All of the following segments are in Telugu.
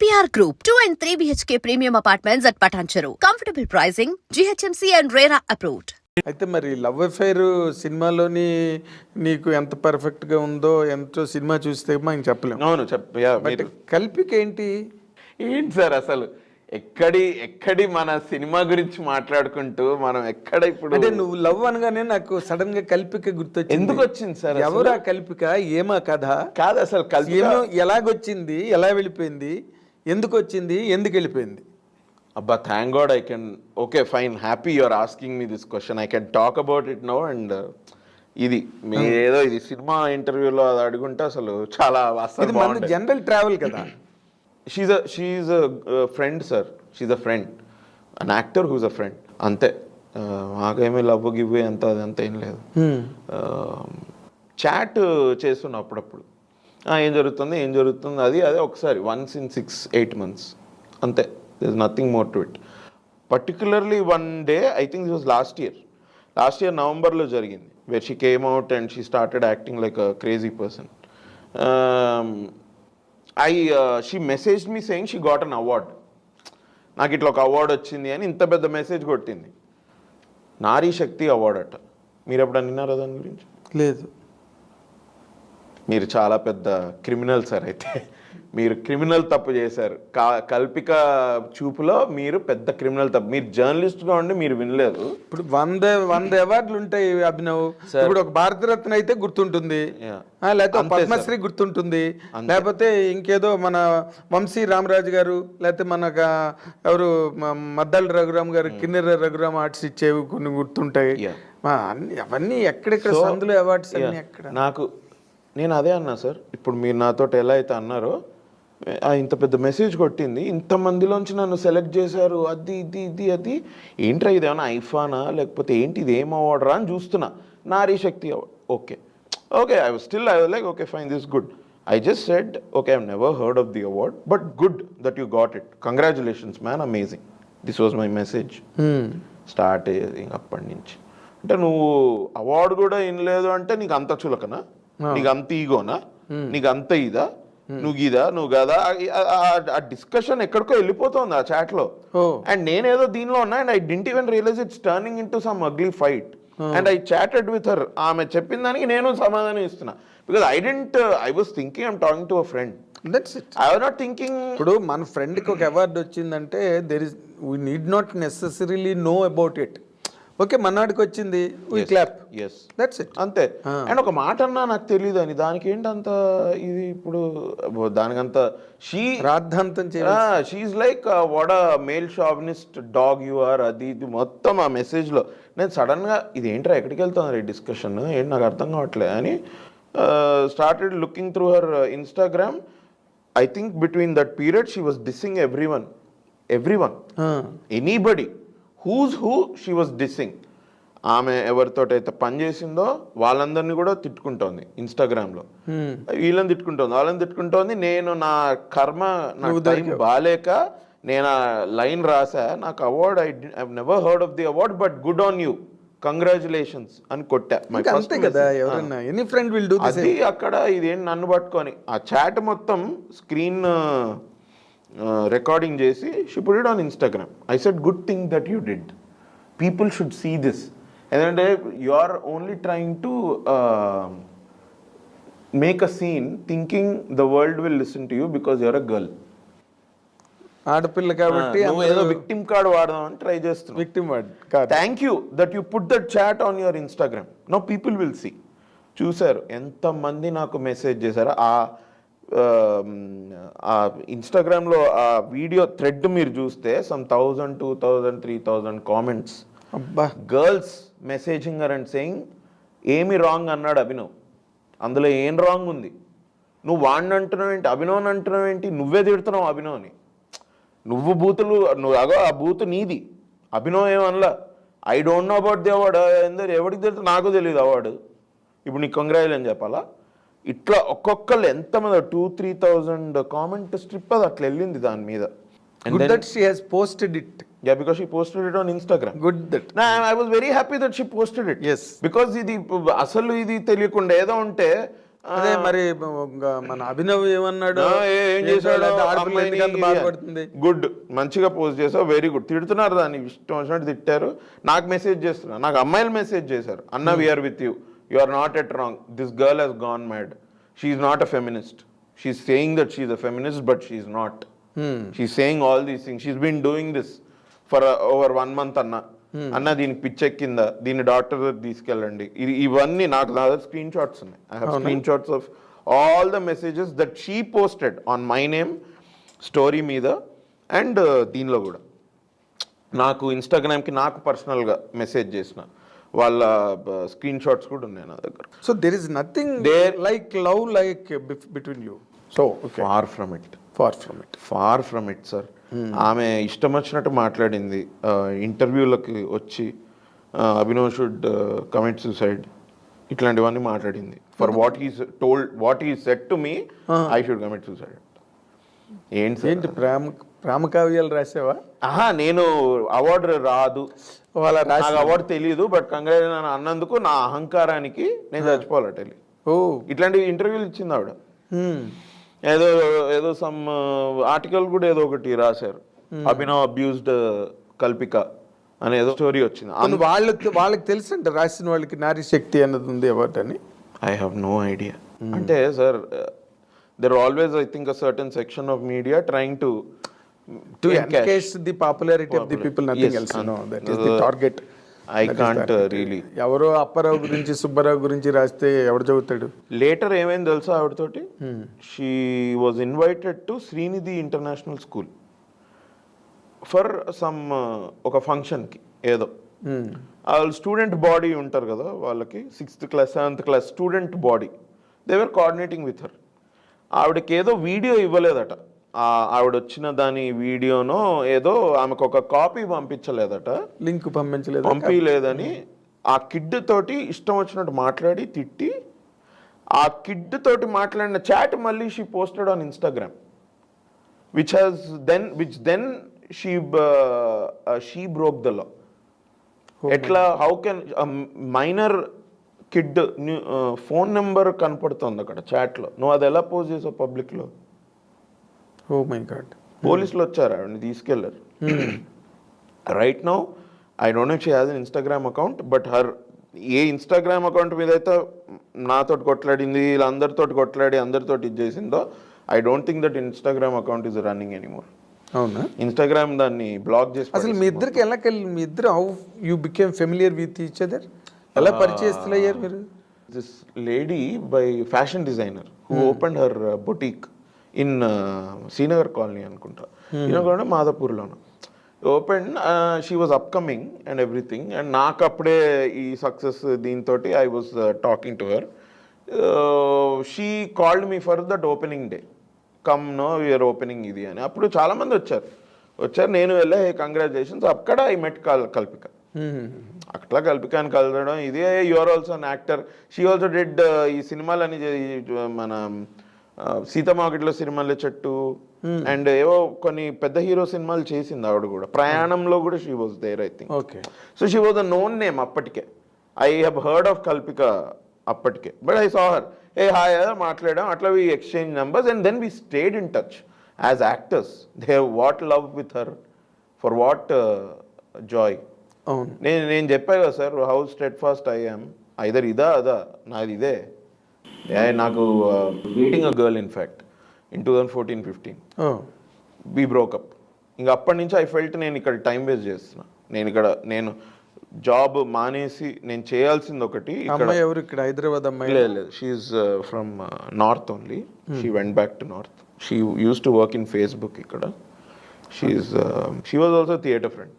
APR Group, 2 and 3 BHK premium apartments at Patancheru. Comfortable pricing, GHMC and RERA approved. అయితే మరి లవ్ అఫైర్ సినిమాలోని నీకు ఎంత పర్ఫెక్ట్గా ఉందో ఎంతో సినిమా చూస్తే మనం చెప్పలేం. అవును చెప్ యా బట్ మీరు కల్పిక ఏంటి? ఏంటి సార్ అసలు? ఎక్కడి ఎక్కడి మన సినిమా గురించి మాట్లాడుకుంటూ మనం ఎక్కడ ఇప్పుడు అంటే నువ్వు లవ్ అనగానే నాకు సడన్గా కల్పిక గుర్తొచ్చింది. ఎందుకు వచ్చింది సార్? ఎవరా కల్పిక? ఏమా కథ? కాదు అసలు కల్పిక ఎలాగొచ్చింది? ఎలా వెళ్ళిపోయింది? ఎందుకు వచ్చింది ఎందుకు వెళ్ళిపోయింది అబ్బా thank God I can okay fine happy you're asking me this question I can talk about it no and ఇది మీ ఏదో ఇది సినిమా ఇంటర్వ్యూలో అది అడుగుంటే అసలు చాలా జనరల్ ట్రావెల్ కదా. She's she's a friend sir she's a friend an actor whose a friend అంతే. Uh, మాకేమీ లవ్ గివ్ అంత అదంతా ఏం లేదు. చాట్ చేస్తున్నా అప్పుడప్పుడు. ఏం జరుగుతుంది ఏం జరుగుతుంది అది అదే ఒకసారి once in six eight months అంతే this nothing more to it particularly one day I think this was last year last year నవంబర్లో జరిగింది where she came out and she started acting like a crazy person I she message me saying she got an award నాకు ఇట్లా ఒక అవార్డు వచ్చింది అని ఇంత పెద్ద మెసేజ్ కొట్టింది. నారీ శక్తి అవార్డు అట. మీరు ఎప్పుడు విన్నారా దాని గురించి? లేదు. మీరు చాలా పెద్ద క్రిమినల్ సార్ అయితే. మీరు క్రిమినల్ తప్పు చేశారు. కా కల్పిక చూపులో మీరు పెద్ద క్రిమినల్ తప్పు. మీరు జర్నలిస్ట్గా ఉండి మీరు వినలేదు. ఇప్పుడు వంద వంద అవార్డులు ఉంటాయి అభినవ్. ఇప్పుడు ఒక భారతరత్న అయితే గుర్తుంటుంది. లేకపోతే పద్మశ్రీ గుర్తుంటుంది. లేకపోతే ఇంకేదో మన వంశీ రామరాజు గారు లేకపోతే మన ఎవరు మద్దాల రఘురామ్ గారు కిన్నెర రఘురామ్ ఆర్ట్స్ ఇచ్చేవి కొన్ని గుర్తుంటాయి. అవన్నీ ఎక్కడెక్కడ సందులు అవార్డ్స్ అన్ని. ఎక్కడ? నాకు నేను అదే అన్నా సార్. ఇప్పుడు మీరు నాతో ఎలా అయితే అన్నారో ఇంత పెద్ద మెసేజ్ కొట్టింది. ఇంతమందిలోంచి నన్ను సెలెక్ట్ చేశారు. అది ఇది ఇది అది. ఏంట్రా ఇది ఏమైనా ఐఫానా లేకపోతే ఏంటి ఇది? ఏం అవార్డరా అని చూస్తున్నా. Nari Shakti award okay. Okay I still I like okay fine this good I just said okay I never heard of the award but good that you got it congratulations man amazing this was my message start అయ్యేది అప్పటి నుంచి. అంటే నువ్వు అవార్డు కూడా వినలేదు అంటే నీకు అంత చులకనా? నీకు అంత ఈగోనా? నీకు అంత ఇదా? నువ్వు ఇదా? నువ్వు కదా? ఆ- డిస్కషన్ ఎక్కడికో వెళ్ళిపోతుంది ఆ chat లో. అండ్ నేనేదో దీనిలో ఉన్నా and I didn't even realise it's turning in to some ugly fight and I chatted with her ఆమె చెప్పిన దానికి నేను సమాధానం ఇస్తున్నా. Because I didn't I was thinking I'm talking to a friend that's it I not thinking ఇప్పుడు మన ఫ్రెండ్కి ఒక అవార్డు వచ్చిందంటే there is we need not necessarily know about it okay మన్నాడికి వచ్చింది we clap yes that's it అంతే. అండ్ ఒక మాట అన్నా నాకు తెలియదు అని. దానికి ఏంటంత ఇది ఇప్పుడు? దానికంత షీ రాద్ధాంతం she's like what male chauvinist dog you are అది ఇది మొత్తం ఆ మెసేజ్లో నేను సడన్గా ఇది ఏంట్రా ఎక్కడికి వెళ్తాను రే డిస్కషన్ ఏంటి నాకు అర్థం కావట్లేదు అని started looking through her Instagram I think between that period she was dissing every one every one anybody whose who she was dissing ఆమె ఎవరితోటైతే పని చేసిందో వాళ్ళందరినీ కూడా తిట్టుకుంటోంది ఇన్స్టాగ్రామ్లో. వీళ్ళని తిట్టుకుంటోంది వాళ్ళని తిట్టుకుంటోంది నేను నా కర్మ నాకు టైం బాగాలేక నేను ఆ లైన్ రాసా నాకు award I never heard of the award but good on you congratulations అని కొట్టా. అంతే కదా. ఎవరన్నా ఎనీ ఫ్రెండ్ విల్ డూ అది అక్కడ ఇదేంటి నన్ను పట్టుకొని ఆ చాట్ మొత్తం స్క్రీన్ రికార్డింగ్ చేసి she put it on Instagram I said good thing that you did people should see this ఎందుకంటే you are only trying to make a scene thinking the world will listen to you because you're a girl ఆడపిల్ల కాబట్టి ఏదో విక్టిమ్ కార్డ్ వాడదామని ట్రై చేస్తున్నావు. విక్టిమ్ కాదు. Thank you that you put that chat on your Instagram no people will see చూశారు. ఎంతమంది నాకు మెసేజ్ చేశారు ఆ ఇన్స్టాగ్రామ్లో ఆ వీడియో థ్రెడ్ మీరు చూస్తే some thousand two thousand three thousand comments. అబ్బా! గర్ల్స్ మెసేజింగ్ అండ్ సెయింగ్ ఏమి రాంగ్? అన్నాడు అభినవ్. అందులో ఏం రాంగ్ ఉంది? నువ్వు వాడిని అంటున్నావు ఏంటి? అభినవ్ అంటున్నావు ఏంటి? నువ్వే తిడుతున్నావు అభినవ్ని. నువ్వు బూతులు నువ్వు అగో ఆ బూతు నీది. Abhinav ఏమనలా I don't know about the award ఎందరు? ఎవరికి తెలుసు? నాకు తెలియదు అవార్డు ఇప్పుడు నీకు కంగ్రాచులు అని చెప్పాలా? ఇట్లా ఒక్కొక్కళ్ళు ఎంతమంది two three thousand comment strip అది అట్లా వెళ్ళింది దాని మీద. Good that she has posted it yeah because she posted it on Instagram good that I was very happy that she posted it Yes. Because ఇది అసలు ఇది తెలియకుండా ఏదో ఉంటే అదే మరి మన అభినవ్ ఏమన్నాడు? ఏ- చేశాడు గుడ్ మంచిగా పోస్ట్ చేసావు వెరీ గుడ్ తిడుతున్నారు దాన్ని ఇష్టం వచ్చినట్టు తిట్టారు. నాకు మెసేజ్ చేస్తున్నారు నాకు అమ్మాయిలు మెసేజ్ చేశారు. అన్న we're with you you are not at wrong this girl has gone mad she's not a feminist she's saying that she's a feminist but she's not Hmm. She's saying all these things she's been doing this for over one month అన్న అన్న దీనికి పిచ్చెక్కిందా? దీన్ని డాక్టర్ దగ్గర తీసుకెళ్ళండి. ఇది ఇవన్నీ నాకు నా దగ్గర స్క్రీన్ షాట్స్ ఉన్నాయి. I have screen shots of all the messages that she posted on my name story మీద అండ్ దీనిలో కూడా. నాకు ఇన్స్టాగ్రామ్కి నాకు పర్సనల్గా మెసేజ్ చేసిన. వాళ్ళ స్క్రీన్ షాట్స్ కూడా ఉన్నాయి నా దగ్గర. So there is nothing There- like love like between you so far from it far from it far from it sir ఆమె ఇష్టం వచ్చినట్టు మాట్లాడింది. ఇంటర్వ్యూలకు వచ్చి అభినవ్ షుడ్ కమిట్ సూసైడ్ ఇట్లాంటివన్నీ మాట్లాడింది. For what he's told what he said to me I should commit suicide ఏంటి ప్రేమ? ప్రేమ కావ్యాలు రాసావా? ఆహా నేను అవార్డు రాదు. వాళ్ళ నాకు అవార్డు తెలియదు బట్ కంగ్రాచులేషన్ అని అన్నందుకు నా అహంకారానికి నేను చచ్చిపోవాలట వెళ్ళి. ఓ. ఇట్లాంటి ఇంటర్వ్యూలు ఇచ్చింది ఆవిడ. ఏదో ఏదో సమ్ ఆర్టికల్ కూడా ఏదో ఒకటి రాశారు. అభినవ్ అబ్యూస్డ్ కల్పిక అనే ఏదో స్టోరీ వచ్చింది. కొన్ని వాళ్ళకి వాళ్ళకి తెలుసంట రాసిన వాళ్ళకి నారీ శక్తి అన్నది ఉంది అవార్డు అని. ఐ హ్యావ్ నో ఐడియా అంటే sir there always I think a certain section of media trying to to encash the popularity of the people nothing Yes, else no that is the target I can't really ఎవరో అప్పారావు గురించి సుబ్బారావు గురించి రాస్తే ఎవడు చదువుతాడు? లేటర్ ఏమైంది తెలుసా ఆవిడతోటి? She was invited to Srinidhi international school for some ఒక ఫంక్షన్కి ఏదో. వాళ్ళు స్టూడెంట్ బాడీ ఉంటారు కదా వాళ్ళకి sixth class seventh class student body they were coordinating with her ఆవిడకి ఏదో వీడియో ఇవ్వలేదట. ఆవిడ వచ్చిన దాని వీడియోనో ఏదో ఆమెకు ఒక కాపీ పంపించలేదట. లింక్ పంపించలేదు? పంపించలేదని ఆ కిడ్ తోటి ఇష్టం వచ్చినట్టు మాట్లాడి తిట్టి ఆ కిడ్ తోటి మాట్లాడిన చాట్ మళ్ళీ she posted on Instagram. Which has then which then she she broke the law ఎట్లా how can minor kid phone number కనపడుతుంది అక్కడ చాట్లో నువ్వు అది ఎలా పోస్ట్ చేసావు పబ్లిక్లో ఓ మై గాడ్. పోలీసులు వచ్చారు ఆవిడని తీసుకెళ్ళారు. Right now I don't know she has an Instagram account but her a Instagram account మీద అయితే నాతోటి కొట్లాడింది వీళ్ళందరితో కొట్లాడి అందరితో ఇది చేసిందో I don't think that Instagram account is running anymore అవునా? ఇన్స్టాగ్రామ్ దాన్ని బ్లాక్ చేసి అసలు మీ ఇద్దరికి ఎలా కలిసి మీ ఇద్దరు how you became familiar with each other ఎలా పరిచయస్తులు అయ్యారు మీరు? This lady by fashion designer who open her boutique in Srinagar colony అనుకుంటా. Srinagar మాదాపూర్లోను. Open she was upcoming and everything and నాకు అప్పుడే ఈ సక్సెస్ దీంతో I was talking to her she called me for that opening day come no you're opening ఇది అని. అప్పుడు చాలా మంది వచ్చారు. వచ్చారు నేను వెళ్ళే కంగ్రాచులేషన్స్ అక్కడ ఐ మెట్ కల్ కల్పిక. అట్లా కల్పికాన్ని కలవడం ఇదే. Your also an actor she also did ఈ సినిమాలని మన సీతమాకిట్లో సినిమాల చెట్టు అండ్ ఏవో కొన్ని పెద్ద హీరో సినిమాలు చేసింది ఆవిడ కూడా. ప్రయాణంలో కూడా she was there I think okay so she was a known name అప్పటికే. I have heard of Kalpika అప్పటికే. But I saw her a hi మాట్లాడాం. అట్లా we exchange numbers and then we stayed in touch as actors they what love with her for what joy నేను నేను చెప్పా కదా sir how steadfast I'm either ఇదా అదా నాది ఇదే. నాకు dating a girl in fact in two thousand fourteen fifteen we broke up ఇంకా అప్పటి నుంచి ఐ ఫెల్ట్ నేను ఇక్కడ టైం వేస్ట్ చేస్తున్నా. నేను ఇక్కడ నేను జాబ్ మానేసి నేను చేయాల్సింది ఒకటి ఎవరు ఇక్కడ? హైదరాబాద్ అమ్మాయి? లేదు లేదు. She's from north only she went back to north she used to work in Facebook ఇక్కడ. She's she was also theatre friend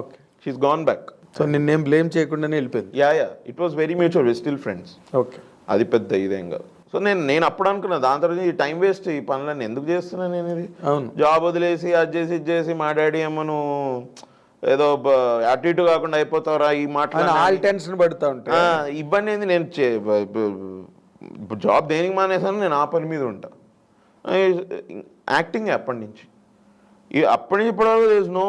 okay she's gone back so నిన్నేం బ్లేమ్ చేయకుండానే వెళ్ళిపోయింది? Yeah yeah it was very mutual still friends okay అది పెద్ద ఇదేం కాదు. సో నేను నేను అప్పుడు అనుకున్నా దాని తర్వాత ఈ టైం వేస్ట్ ఈ పనులన్నీ ఎందుకు చేస్తున్నా నేను ఇది? అవును. జాబ్ వదిలేసి అది చేసి ఇది చేసి మా డాడీ నువ్వు ఏదో అటు ఇటు కాకుండా అయిపోతావురా ఈ మాటలు ఆల్ టెన్షన్ పడుతూ ఉంటాయి ఆ, ఇబ్బంది ఏంది? నేను జాబ్ దేనికి మానేసాను నేను ఆ పని మీద ఉంటా. యాక్టింగ్ అప్పటి నుంచి. ఈ అప్పటి నుంచి ఇప్పటి వరకు is no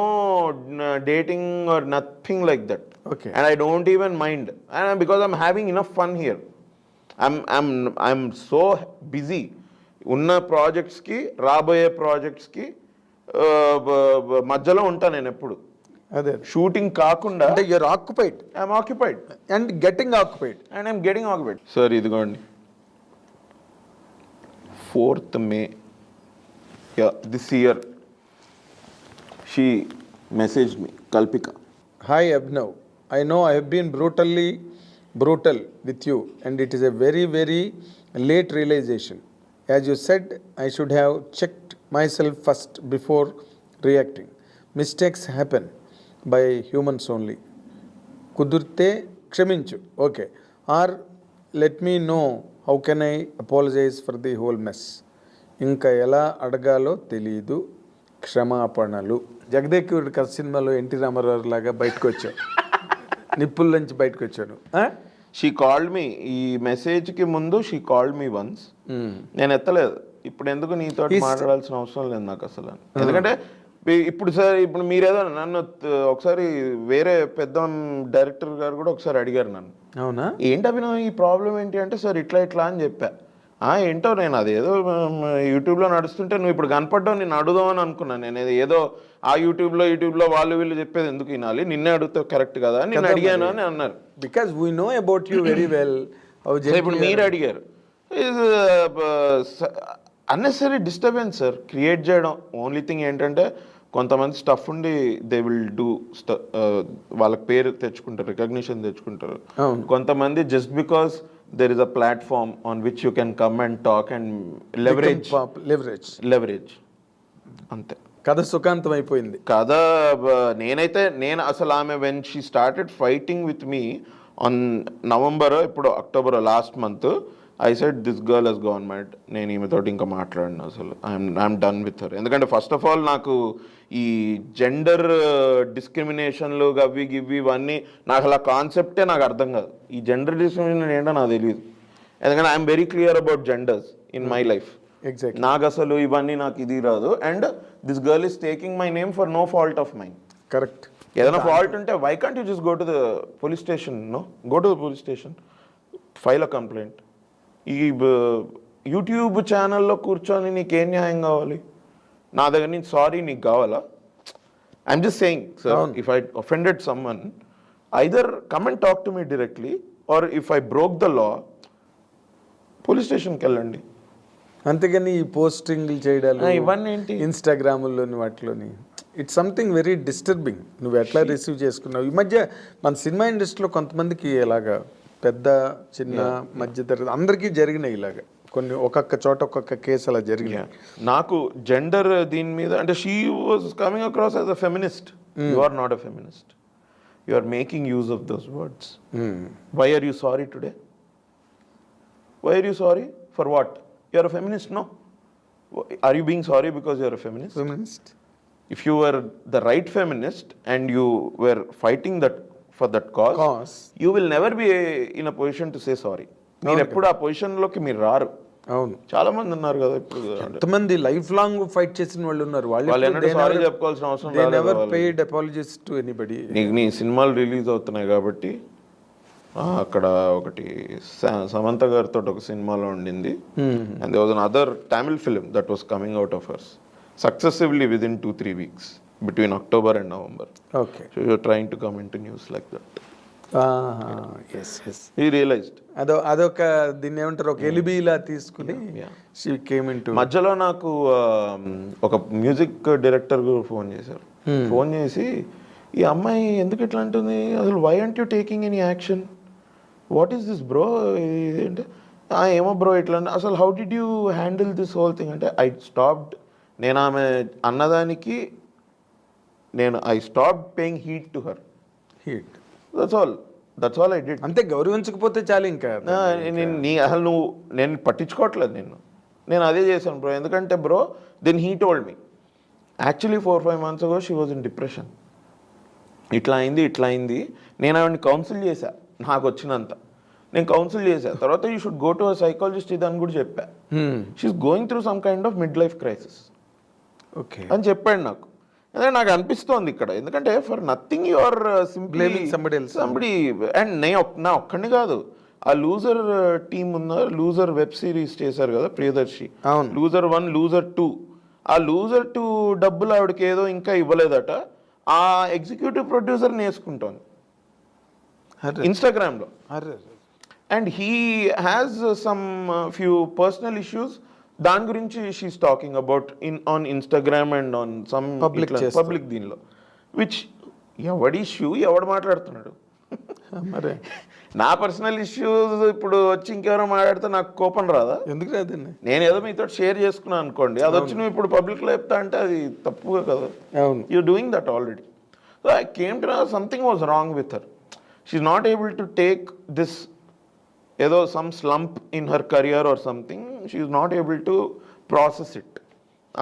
dating or nothing like that Okay. And I don't even mind and because I'm having enough fun here I'm I'm I'm so busy ఉన్న ప్రాజెక్ట్స్కి రాబోయే ప్రాజెక్ట్స్కి మధ్యలో ఉంటా నేను ఎప్పుడు. అదే. షూటింగ్ కాకుండా అంటే you're occupied I'm occupied and getting occupied and I'm getting occupied sir ఇదిగోండి. Fourth May this year she message me Kalpika Hi Abhinav, I know I have been brutally brutal with you, and it is a very, very late realization. As you said, I should have checked myself first before reacting. Mistakes happen by humans only. కుదిరితే క్షమించు okay or let me know how can I apologise for the whole mess ఇంకా ఎలా అడగాలో తెలియదు క్షమాపణలు జగదేకుడి కథ సినిమాలో ఎన్టీ రామారావు లాగా బయటకు వచ్చావు నిప్పుల నుంచి బయటకు వచ్చాను ఆ? షీ కాల్డ్ మీ ఈ మెసేజ్కి ముందు షీ కాల్డ్ మీ వన్స్ నేను ఎత్తలేదు. ఇప్పుడు ఎందుకు నీతో మాట్లాడాల్సిన అవసరం లేదు నాకు అసలు. ఎందుకంటే ఈ- ఇప్పుడు సార్ ఇప్పుడు మీరేదో నన్ను ఒకసారి వేరే పెద్ద డైరెక్టర్ గారు కూడా ఒకసారి అడిగారు నన్ను. అవునా? ఏంటి అభినవ్ ఈ ప్రాబ్లం ఏంటి అంటే సార్ ఇట్లా ఇట్లా అని చెప్పా. ఏంటో నేను అదేదో మ్, యూట్యూబ్లో నడుస్తుంటే నువ్వు ఇప్పుడు కనపడ్డావు నేను అడుగుదామని అనుకున్నాను నేను ఏదో- ఏదో ఆ యూట్యూబ్లో యూట్యూబ్లో వాళ్ళు వీళ్ళు చెప్పేది ఎందుకు వినాలి? నిన్నే అడుగుతావు కరెక్ట్ కదా నేను అడిగాను అని అన్నారు. Because we know about you very well ఇప్పుడు మీరు అడిగారు. అన్నెసరీ డిస్టర్బెన్స్ సార్ క్రియేట్ చేయడం. ఓన్లీ థింగ్ ఏంటంటే కొంతమంది స్టఫ్ ఉండి దే విల్ డూ వాళ్ళకి పేరు తెచ్చుకుంటారు రికగ్నిషన్ తెచ్చుకుంటారు. కొంతమంది just because there is a platform on which you can come and talk and leverage leverage leverage అంతే. కథ సుఖాంతం అయిపోయింది. కథ నేనైతే నేను అసలు ఆమె when she started fighting with me on November ఇప్పుడు October last month I said this girl has government నేను ఈమెతోటి ఇంకా మాట్లాడిన అసలు. I'm I'm done with her ఎందుకంటే ఫస్ట్ ఆఫ్ ఆల్ నాకు ఈ జెండర్ డిస్క్రిమినేషన్లు గవ్వి గివ్వి ఇవన్నీ నాకు అలా కాన్సెప్టే నాకు అర్థం కాదు. ఈ జెండర్ డిస్క్రిమినేషన్ ఏంటో నాకు తెలియదు ఎందుకంటే I'm very clear about genders in my life exact నాకు అసలు ఇవన్నీ నాకు ఇది రాదు. And this girl is taking my name for no fault of mind correct ఏదైనా ఫాల్ట్ ఉంటే why can't you just go to the police station no go to the police station file a complaint ఈ యూట్యూబ్ ఛానల్లో కూర్చొని నీకేం న్యాయం కావాలి? నా దగ్గర నుంచి సారీ నీకు కావాలా? I'm just saying sir. If I offended someone either come and talk to me directly or if I broke the law police స్టేషన్కి వెళ్ళండి. అంతేగాని ఈ పోస్టింగ్లు చేయడాలు ఇవన్నీ ఏంటి? ఇన్స్టాగ్రాముల్లోని వాటిలోని ఇట్స్ సంథింగ్ వెరీ డిస్టర్బింగ్ నువ్వు ఎట్లా రిసీవ్ చేసుకున్నావు? ఈ మధ్య మన సినిమా ఇండస్ట్రీలో కొంతమందికి ఇలాగా పెద్ద చిన్న మధ్య తరగతి అందరికీ జరిగినాయి ఇలాగా. కొన్ని ఒక్కొక్క చోట ఒక్కొక్క కేసు అలా జరిగినాయి. నాకు జెండర్ దీని మీద అంటే she was coming across as a feminist you are not a feminist you are making use of those words. Why are you sorry today why are you sorry for what you are a feminist no are you being sorry because you are a feminist? If you are the right feminist and you were fighting that for that cause Cause. You will never be in a position to say sorry మీరు ఎప్పుడు ఆ పొజిషన్లోకి మీరు రారు. అవును. చాలా మంది ఉన్నారు కదా ఇప్పుడు. ఎంతమంది లైఫ్ లాంగ్ ఫైట్ చేసిన వాళ్ళు ఉన్నారు. వాళ్ళు sorry చెప్పుకోవాల్సిన అవసరం రాలేదు నెవర్ వాళ్ళు. పెయిడ్ అపాలజీస్ టు ఎనీబడి నీకు నీ సినిమాలు రిలీజ్ అవుతున్నాయి కాబట్టి అక్కడ ఒకటి సమంత గారితో ఒక సినిమాలో ఉండింది. And they was another Tamil film that was coming out of ours successively within two three weeks between October and November okay so you're trying to come into news like that yes yes he realized అదో అదొక దీన్ని ఏమంటారు? ఒక ఎలిబిలా తీసుకుని. షీ కేమ్ ఇన్ మధ్యలో నాకు ఒక మ్యూజిక్ డైరెక్టర్ ఫోన్ చేశారు. ఫోన్ చేసి ఈ అమ్మాయి ఎందుకు ఇట్లా అంటుంది? అసలు why aren't you taking any action what is this bro ఏంటి "ఆ, ఏమో బ్రో ఇట్లా అసలు how did you handle this whole thing అంటే ఐ స్టాప్డ్ నేను ఆమె అన్నదానికి నేను I stop paying heed to her heed that's all that's all I did అంతే గౌరవించకపోతే చాలు ఇంకా. నా- నేను నీ అసలు నువ్వు నేను పట్టించుకోవట్లేదు నిన్ను. నేను అదే చేశాను బ్రో. ఎందుకంటే bro then he told me actually four five months ago she was in depression ఇట్లా అయింది ఇట్లా అయింది. నేను ఆవిడని కౌన్సిల్ చేశా. నాకు వచ్చినంత. నేను కౌన్సిల్ చేశా. తర్వాత you should go to psychologist ఇదని కూడా చెప్పా. She's going through some kind of mid life crisis okay అని చెప్పాడు నాకు. అదే నాకు అనిపిస్తోంది ఇక్కడ. ఎందుకంటే for nothing you are simply else. Somebody and నే నా ఒక్కడిని కాదు. ఆ లూజర్ టీం ఉన్న లూజర్ వెబ్ సిరీస్ చేశారు కదా ప్రియదర్శి. అవును. లూజర్ వన్ లూజర్ టూ ఆ లూజర్ టూ డబ్బులు ఆవిడకి ఏదో ఇంకా ఇవ్వలేదట. ఆ ఎగ్జిక్యూటివ్ ప్రొడ్యూసర్ నేర్చుకుంటోంది అరే ఇన్స్టాగ్రామ్లో and he has some few personal issues దాని గురించి she's talking about in on Instagram and on some చేస్తారు. పబ్లిక్ దీనిలో. విచ్ ఎవడి ఇష్యూ ఎవడు మాట్లాడుతున్నాడు? మరే. నా పర్సనల్ ఇష్యూస్ ఇప్పుడు వచ్చి ఇంకెవరో మాట్లాడితే నాకు కోపం రాదా? ఎందుకు రాదండి నేను ఏదో మీతో షేర్ చేసుకున్నాను అనుకోండి. అది వచ్చి నువ్వు ఇప్పుడు పబ్లిక్లో చెప్తా అంటే అది తప్పుగా కదా. అవును. You doing that already so I came to something was wrong with her she's not able to take this ఏదో some slump in her career or something she's not able to process it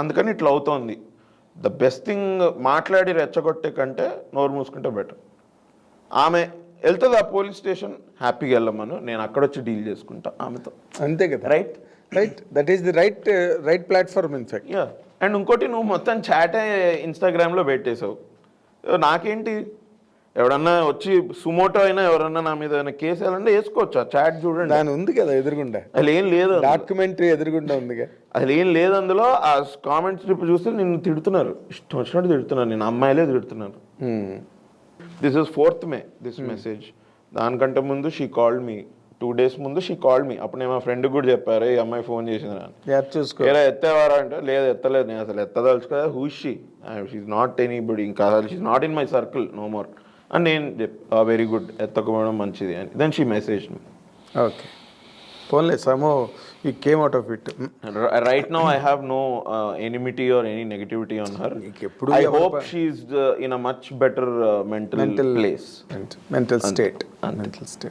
అందుకని ఇట్లా అవుతోంది. ద బెస్ట్ థింగ్ మాట్లాడి రెచ్చగొట్టే కంటే నోరు మూసుకుంటే బెటర్ ఆమె వెళ్తుంది ఆ పోలీస్ స్టేషన్ హ్యాపీగా వెళ్ళమను నేను అక్కడ వచ్చి డీల్ చేసుకుంటా ఆమెతో. అంతే కదా? Right right that is the right right platform in fact yeah and ఇంకోటి నువ్వు మొత్తం చాటే ఇన్స్టాగ్రామ్లో పెట్టేశావు. నాకేంటి? ఎవడన్నా వచ్చి సుమోటో అయినా ఎవరన్నా నా మీద ఏమైనా కేసు వేయాలంటే వేసుకోవచ్చు. ఆ చాట్ చూడండి. దాని ఉంది కదా ఎదురుగుండా? అసలు ఏం లేదు. డాక్యుమెంటరీ ఎదురుగుండా ఉందిగా? అసలు ఏం లేదు అందులో. ఆ కామెంట్స్ ఇప్పుడు చూస్తే నిన్ను తిడుతున్నారు. ఇష్టం వచ్చినట్టు తిడుతున్నారు. నేను అమ్మాయిలే తిడుతున్నారు. This is fourth May this message దానికంటే ముందు she called me two days ముందు షీ కాల్డ్ మీ అప్పుడు నేను మా ఫ్రెండ్ కూడా చెప్పారు ఈ అమ్మాయి ఫోన్ చేసింది చూసుకో. వేరే ఎత్తేవారా? అంటే లేదు ఎత్తలేదు. నేను అసలు ఎత్తదలుచు కదా who she she's not anybody ఇంకా అసలు she's not in my circle no more అని నేను వెరీ గుడ్ ఎత్తకపోవడం మంచిది అని. దెన్ షీ మెసేజ్ ఓకే పోన్లే somehow he came out of it right no I have no enmity or any negativity on her నీకెప్పుడు I hope she's in a much better mental mental place mental state mental state